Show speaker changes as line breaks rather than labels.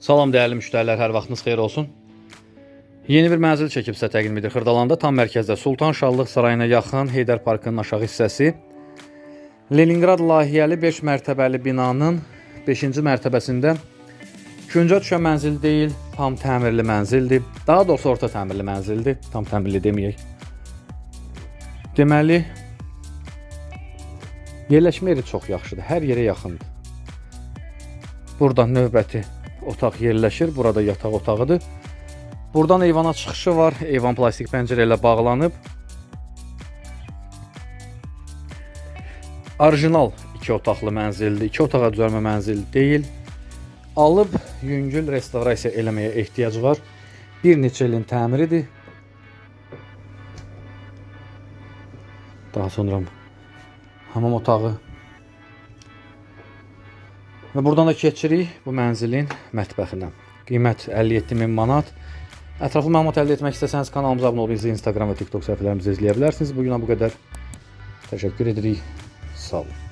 Salam dəyərli müştərilər, hər vaxtınız xeyir olsun. Yeni bir mənzil çəkib sizə təqdim edir. Xırdalanda tam mərkəzdə Sultan Şahlıq sarayına yaxın Heydər Parkının aşağı hissəsi. Leningrad layihəli 5 mərtəbəli binanın 5-ci mərtəbəsində küncə düşən mənzil deyil, tam təmirli mənzildir. Daha doğrusu orta təmirli mənzildir, tam təmirli deməyək. Deməli, yerləşmə yeri çox yaxşıdır, hər yerə yaxındır. Burada növbəti otaq yerləşir. Burada yataq otağıdır. Buradan eyvana çıxışı var. Eyvan plastik pəncərə ilə bağlanıb. Orijinal 2 otaqlı mənzildir. 2 otağa düzəlmə mənzil deyil. Alıb yüngül restavrasiya eləməyə ehtiyac var. Bir neçə ilin təmiridir. Daha sonra hamam otağı Və buradan da keçirik bu mənzilin mətbəxinə. Qiymət 57 min manat. Ətraflı məlumat əldə etmək istəsəniz kanalımıza abunə olub Instagram və TikTok səhifələrimizi izləyə bilərsiniz. Bu günə bu qədər. Təşəkkür edirik. Sağ olun.